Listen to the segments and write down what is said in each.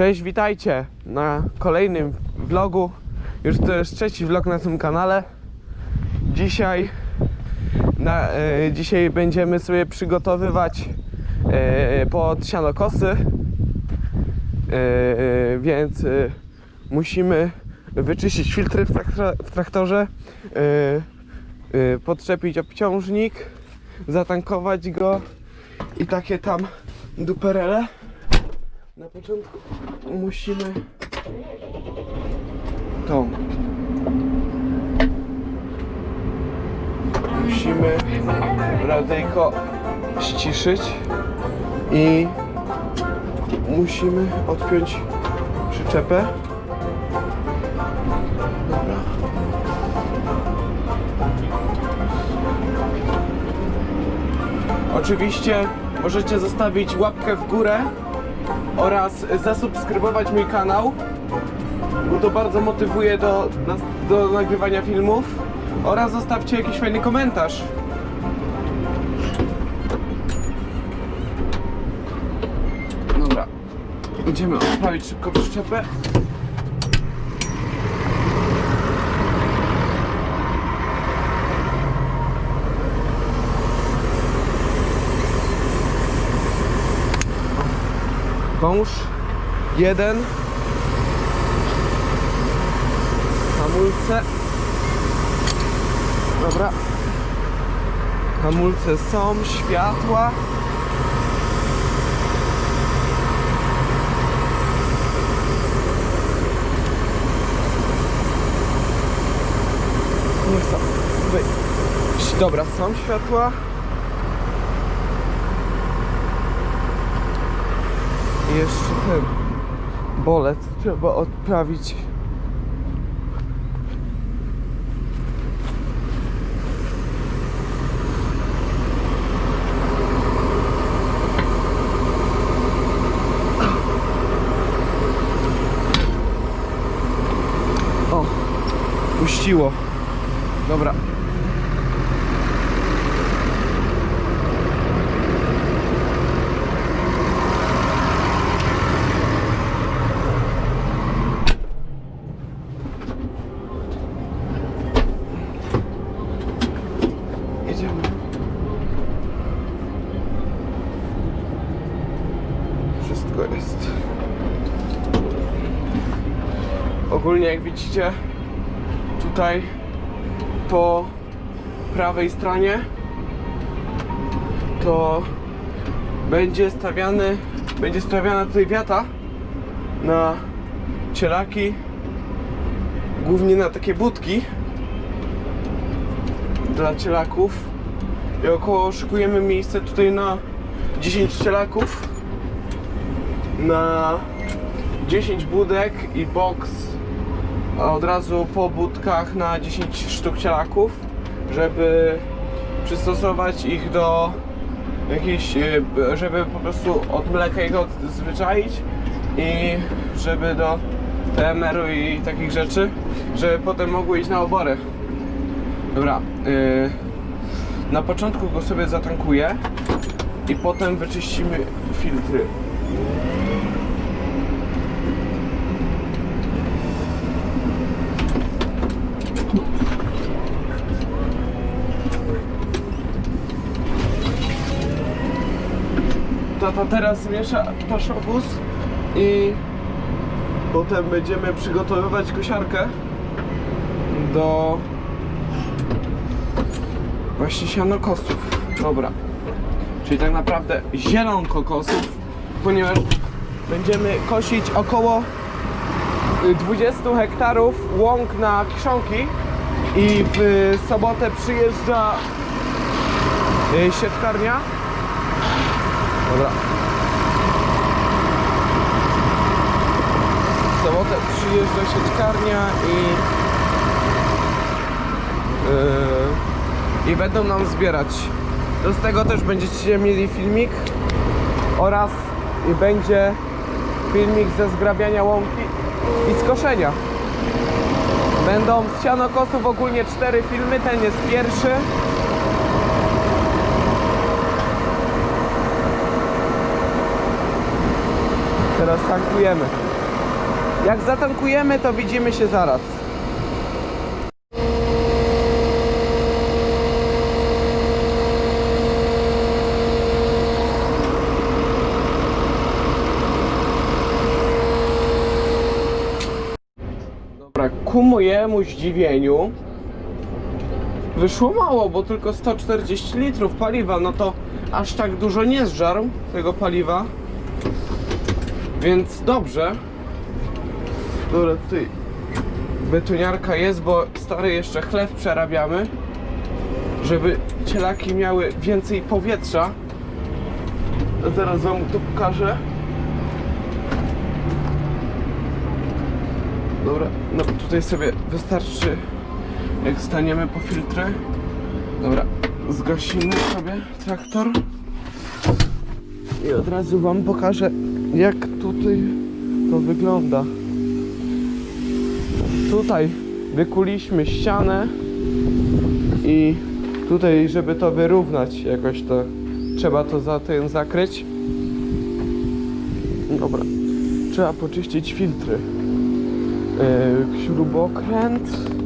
Cześć, witajcie na kolejnym vlogu. Już to jest trzeci vlog na tym kanale. Dzisiaj, na, e, dzisiaj będziemy sobie przygotowywać e, pod sianokosy. E, e, więc e, musimy wyczyścić filtry w, traktor, w traktorze, e, e, podczepić obciążnik, zatankować go i takie tam duperele. Na początku musimy tą musimy radyjko ściszyć i musimy odpiąć przyczepę. Dobra. Oczywiście możecie zostawić łapkę w górę oraz zasubskrybować mój kanał, bo to bardzo motywuje do, do nagrywania filmów oraz zostawcie jakiś fajny komentarz. Dobra, idziemy odprawić szybko przyczepę. Wąż jeden. Hamulce. Dobra. Hamulce są, światła. Nie są. Dobra, są światła Jeszcze ten bolet trzeba odprawić. O, puściło. Dobra. Jedziemy. Wszystko jest. Ogólnie jak widzicie tutaj po prawej stronie to będzie stawiany będzie stawiana tutaj wiata na cielaki głównie na takie budki dla cielaków. I około szykujemy miejsce tutaj na 10 cielaków na 10 budek i boks od razu po budkach na 10 sztuk cielaków żeby przystosować ich do jakiejś, e, żeby po prostu od mleka ich odzwyczaić i żeby do TMR-u i takich rzeczy, żeby potem mogły iść na obory. Dobra, yy, na początku go sobie zatankuję i potem wyczyścimy filtry. Tata teraz zmiesza paszowóz i potem będziemy przygotowywać kosiarkę do właśnie sianokosów. Dobra. Czyli tak naprawdę zielonkokosów, ponieważ będziemy kosić około y, 20 hektarów łąk na kiszonki i w sobotę przyjeżdża y, sieczkarnia. Dobra. W sobotę przyjeżdża sieczkarnia i yy, i będą nam zbierać. Do tego też będziecie mieli filmik oraz i będzie filmik ze zgrabiania łąki i skoszenia. Będą z sianokosów ogólnie cztery filmy, ten jest pierwszy. Teraz tankujemy. Jak zatankujemy, to widzimy się zaraz. Dobra, ku mojemu zdziwieniu wyszło mało, bo tylko 140 litrów paliwa, no to aż tak dużo nie zżarł tego paliwa. Więc dobrze. Dobra, tutaj betoniarka jest, bo stary jeszcze chleb przerabiamy, żeby cielaki miały więcej powietrza. Zaraz wam to pokażę. Dobra, no tutaj sobie wystarczy jak staniemy po filtry. Dobra, zgasimy sobie traktor. I od razu wam pokażę jak tutaj to wygląda. Tutaj wykuliśmy ścianę i tutaj żeby to wyrównać jakoś to trzeba to za tym zakryć. Dobra, trzeba poczyścić filtry. Yy, śrubokręt.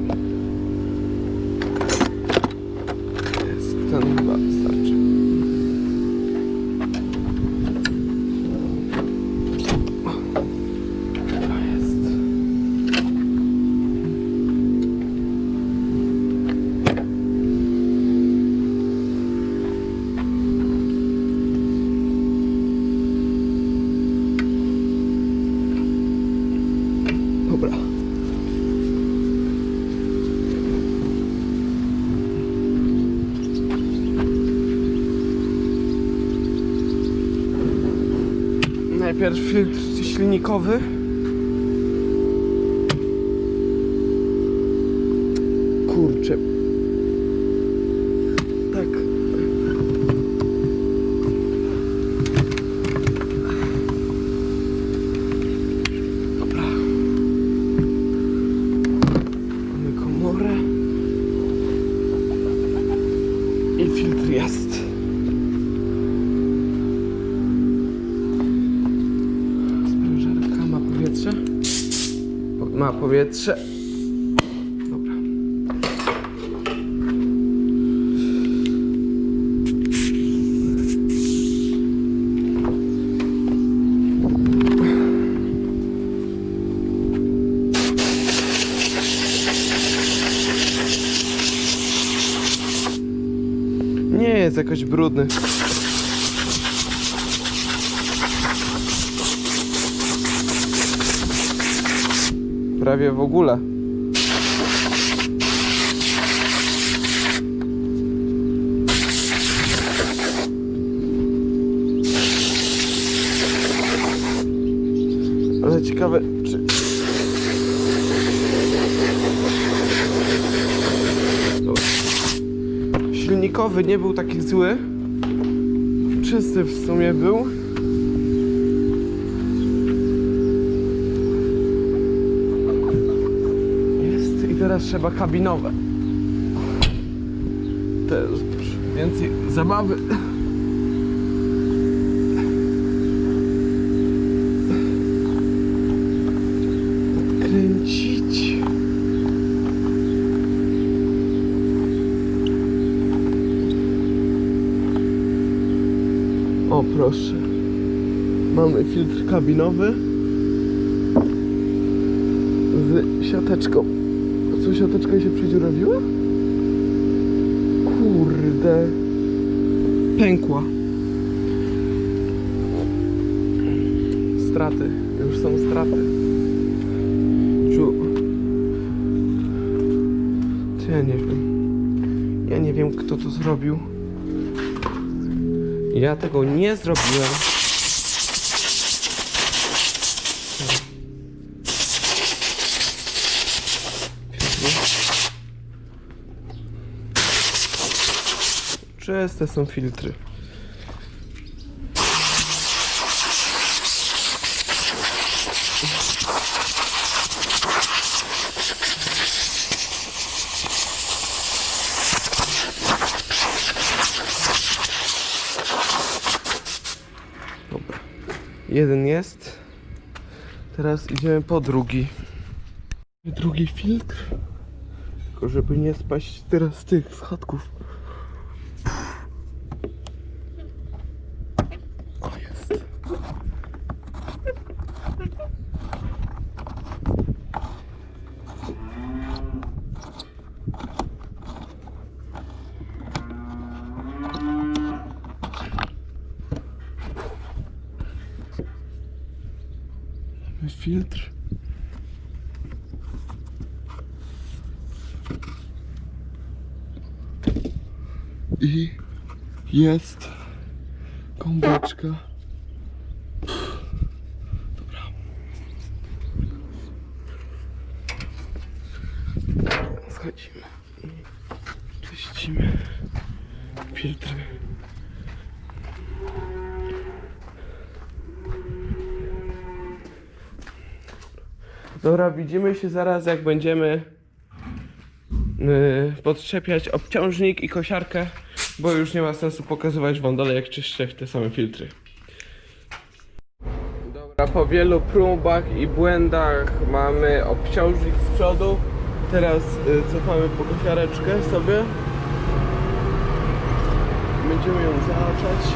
Najpierw filtr silnikowy. Kurczę. Ma powietrze. Dobra. Nie jest jakoś brudny. Prawie w ogóle. Ale ciekawe, czy... Silnikowy nie był taki zły. Czysty w sumie był. Teraz trzeba kabinowe. Też więcej zabawy. Odkręcić. O proszę. Mamy filtr kabinowy z siateczką. Co, siateczka się przedziurawiła? Kurde. Pękła. Straty. Już są straty. Ciu. Czy ja nie wiem. Ja nie wiem, kto to zrobił. Ja tego nie zrobiłem. Czyste są filtry. Dobra. Jeden jest. Teraz idziemy po drugi. Drugi filtr. Tylko żeby nie spaść teraz z tych schodków. O jest. Mamy filtr. I jest gąbeczka. Dobra. Schodzimy czyścimy filtry. Dobra, widzimy się zaraz jak będziemy yy, podczepiać obciążnik i kosiarkę, bo już nie ma sensu pokazywać wam dalej jak czyszczę te same filtry. Dobra, po wielu próbach i błędach mamy obciążnik z przodu. Teraz y, cofamy po kosiareczkę sobie. Będziemy ją zahaczać.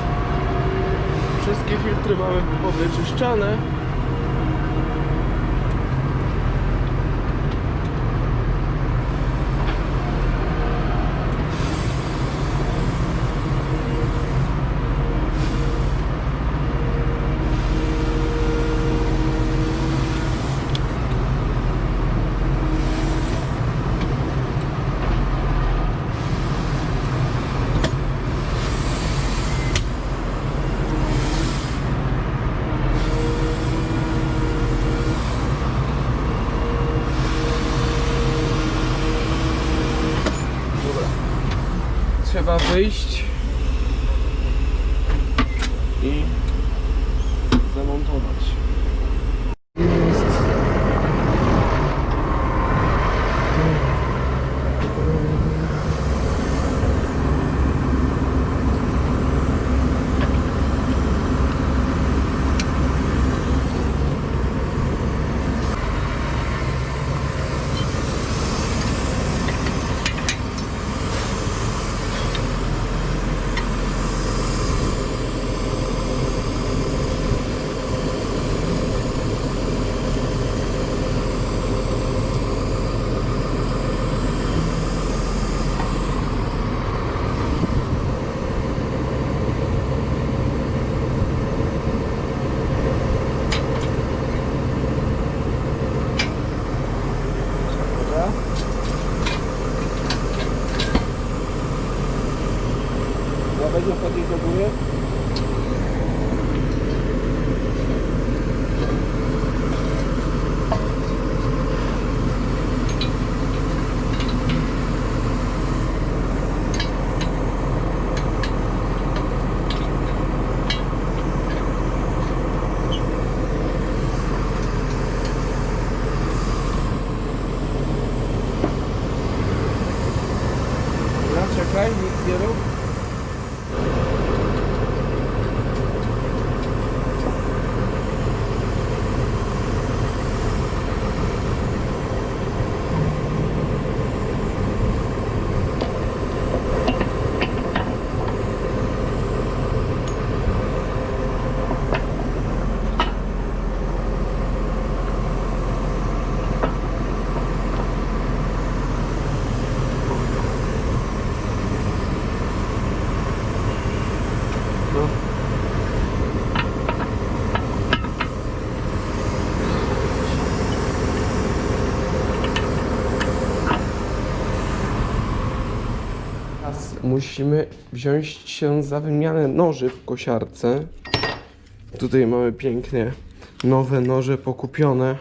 Wszystkie filtry mamy powyczyszczane. Trzeba wyjść i zamontować. Dobra. Ja będzie podjeść do góry. Dobra, musimy wziąć się za wymianę noży w kosiarce. Tutaj mamy pięknie nowe noże pokupione.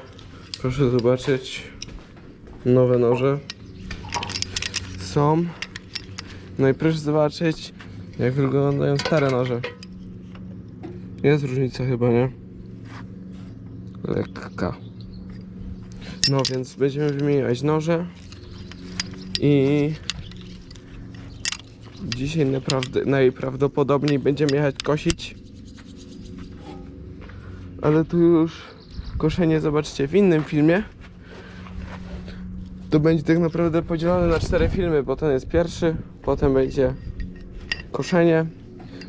Proszę zobaczyć. Nowe noże są. No i proszę zobaczyć, jak wyglądają stare noże. Jest różnica chyba, nie? Lekka. No więc będziemy wymieniać noże. I dzisiaj naprawdę, najprawdopodobniej będziemy jechać kosić. Ale tu już koszenie zobaczycie w innym filmie. To będzie tak naprawdę podzielone na cztery filmy, bo ten jest pierwszy, potem będzie koszenie,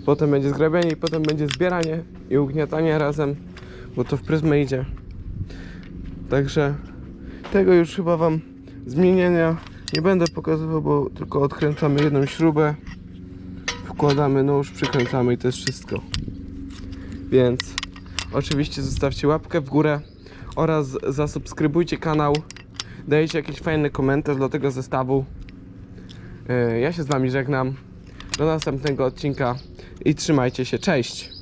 potem będzie zgrabianie i potem będzie zbieranie i ugniatanie razem, bo to w pryzmę idzie. Także tego już chyba wam zmienienia nie będę pokazywał, bo tylko odkręcamy jedną śrubę, wkładamy nóż, przykręcamy i to jest wszystko. Więc oczywiście zostawcie łapkę w górę oraz zasubskrybujcie kanał. Dajcie jakiś fajny komentarz dla tego zestawu. Yy, Ja się z wami żegnam. Do następnego odcinka i trzymajcie się. Cześć!